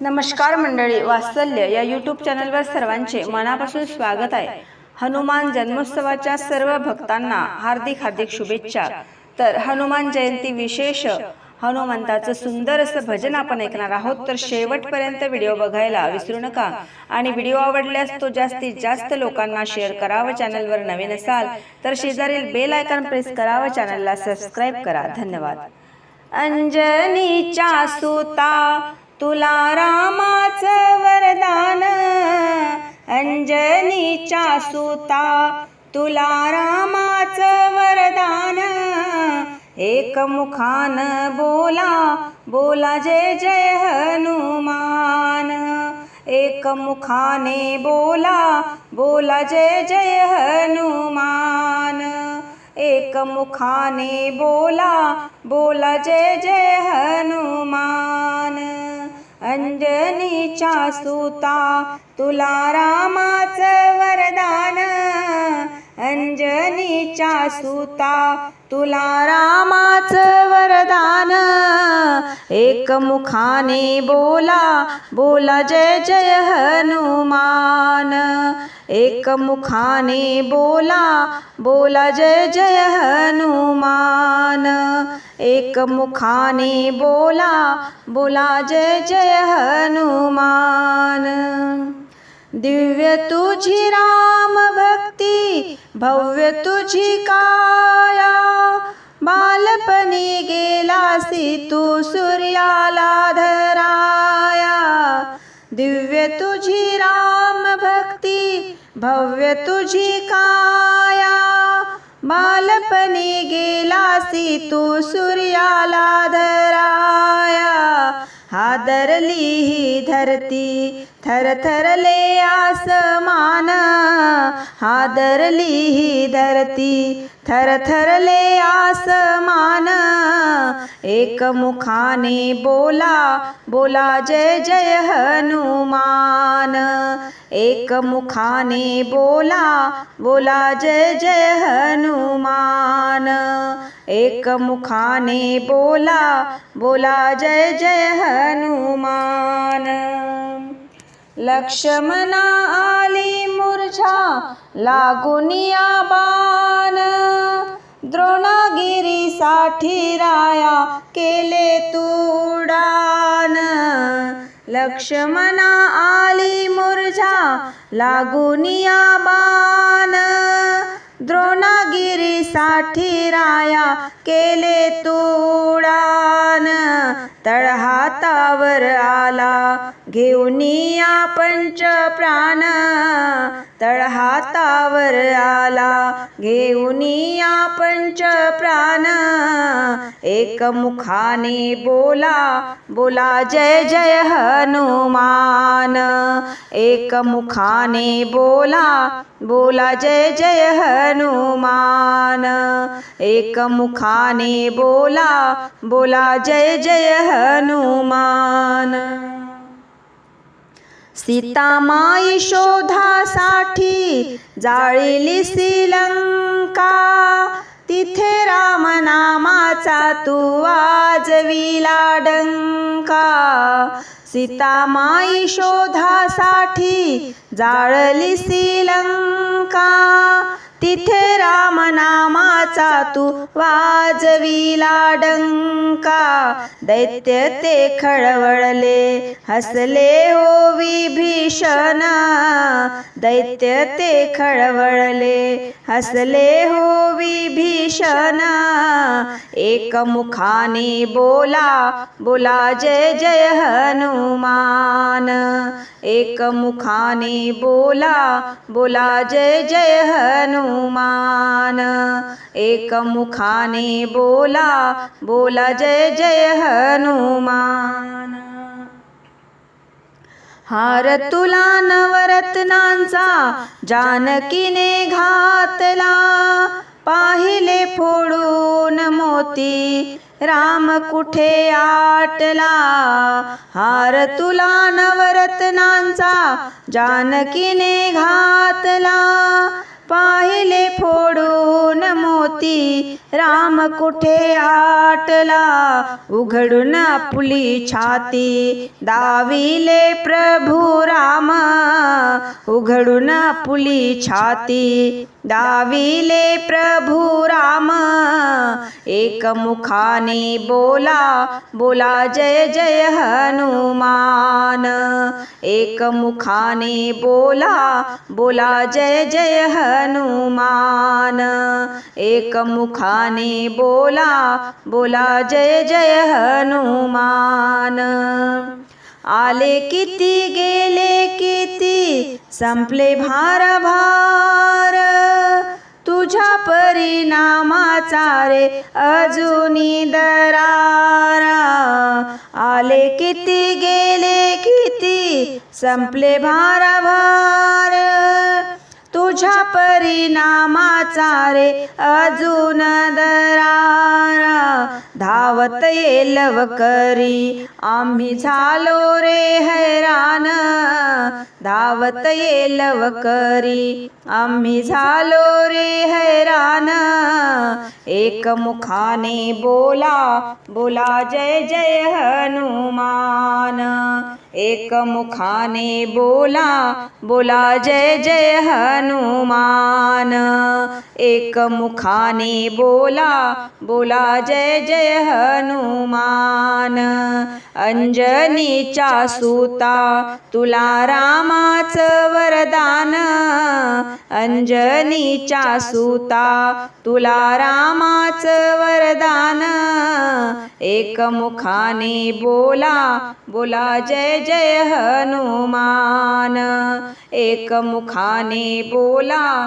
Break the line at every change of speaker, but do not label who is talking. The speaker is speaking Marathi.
नमस्कार मंडळी वात्सल्य या यूट्यूब चॅनलवर सर्वांचे मनापासून स्वागत आहे. हनुमान जन्मोत्सवाच्या सर्व भक्तांना हार्दिक हार्दिक शुभेच्छा. तर हनुमान जयंती विशेष हनुमंताचं सुंदर असं भजन आपण ऐकणार आहोत. तर शेवटपर्यंत व्हिडिओ बघायला विसरू नका. आणि व्हिडिओ आवडल्यास तो जास्तीत जास्त लोकांना शेअर करावं. चॅनलवर नवीन असाल तर शेजारील बेल आयकॉन प्रेस करावं. चॅनलला सबस्क्राईब करा. धन्यवाद. अंजनीच्या सुता तुला रामाचं वरदान अंजनीच्या सुता. तुला रामाचं वरदान एक मुखान बोला बोला जय जय हनुमान. एक मुखाने बोला बोला जय जय हनुमान. एक मुखाने बोला बोला जय जय हनुमान. अंजनीच्या सुता तुला रामाच वरदान. अंजनीच्या सुता तुला रामाच वरदान. एक मुखाने बोला बोला जय जय हनुमान. एक मुखाने बोला बोला जय जय हनुमान. एक मुखाने बोला बोला जय जय हनुमान. दिव्य तुझी राम भक्ती भव्य तुझी काया. बालपणी गेलासी तू सूर्याला धराया. दिव्य तुझी राम भव्य तुझी काया बालपणी गेलासी तू सूर्याला धराया. हादरली ही धरती थरथरले आसमान. हादरली ही धरती थरथरले आसमान. एक मुखाने बोला बोला जय जय हनुमान. एक मुखाने बोला बोला जय जय हनुमान. एक मुखाने बोला बोला जय जय हनुमान. लक्ष्मणा आली मूर्छा लागुनिया बाण. द्रोणागिरीसाठी राया केले तुडान लक्ष्मणा आली मूर्छा लागुनिया बाण. द्रोणागिरीसाठी राया केले तुडान. तळहातावर आला घेऊन पंच प्राण तळहातावर आला घेऊन पंच प्राण एक मुखाने बोला बोला जय जय हनुमान. एक मुखाने बोला बोला जय जय हनुमान. एक मुखाने बोला बोला जय जय हनुमान. सीतामाई शोधासाठी जाळीली श्रीलंका. तिथे रामनामाचा तू वाजविला डंका. सीतामाई शोधासाठी जाळली श्रीलंका. तिथे रामनामाचा तू वाजविला डंका. दैत्य ते खळवळले हसले हो विभीषण. दैत्य ते खळवळले हसले हो विभीषण. एक मुखाने बोला बोला जय जय हनुमान. एक मुखाने बोला बोला जय जय हनुमान. एक मुखाने बोला बोला जय जय हनुमान. हार तुला नवरत्नांचा जानकीने घातला. पाहिले फोडून मोती राम कुठे आटला? हार तुला नवरत्नांचा जानकीने घातला. पाहिले फोडून मोती राम कुठे आटला? उघडून आपली छाती. दाविले प्रभू राम. उघडून आपली छाती. दाविले प्रभू राम. एकमुखाने बोला. बोला जय जय हनुमान. एकमुखाने बोला. बोला जय जय हनुमान. एकमुखाने बोला बोला जय जय हनुमान. आले किती गेले किती संपले भार भार तुझ्या परिणामाचा रे अजूनी दरारा. आले किती गेले किती संपले भार भार तुझ्या परिणामाचा रे अजून दरारा. धावत येलव करी. आम्ही झालो रे हैरान. धावत येल करी. आम्ही झालो रे हैराना. एक मुखाने बोला बोला जय जय हनुमान. एक मुखाने बोला बोला जय जय हनुमान. एक मुखाने बोला बोला जय जय हनुमान. अंजनीच्या सुता तुला रामाचं वरदान. अंजनीच्या सुता तुला रामाचं वरदान. एकमुखाने बोला बोला जय जय हनुमान. एक मुखाने बोला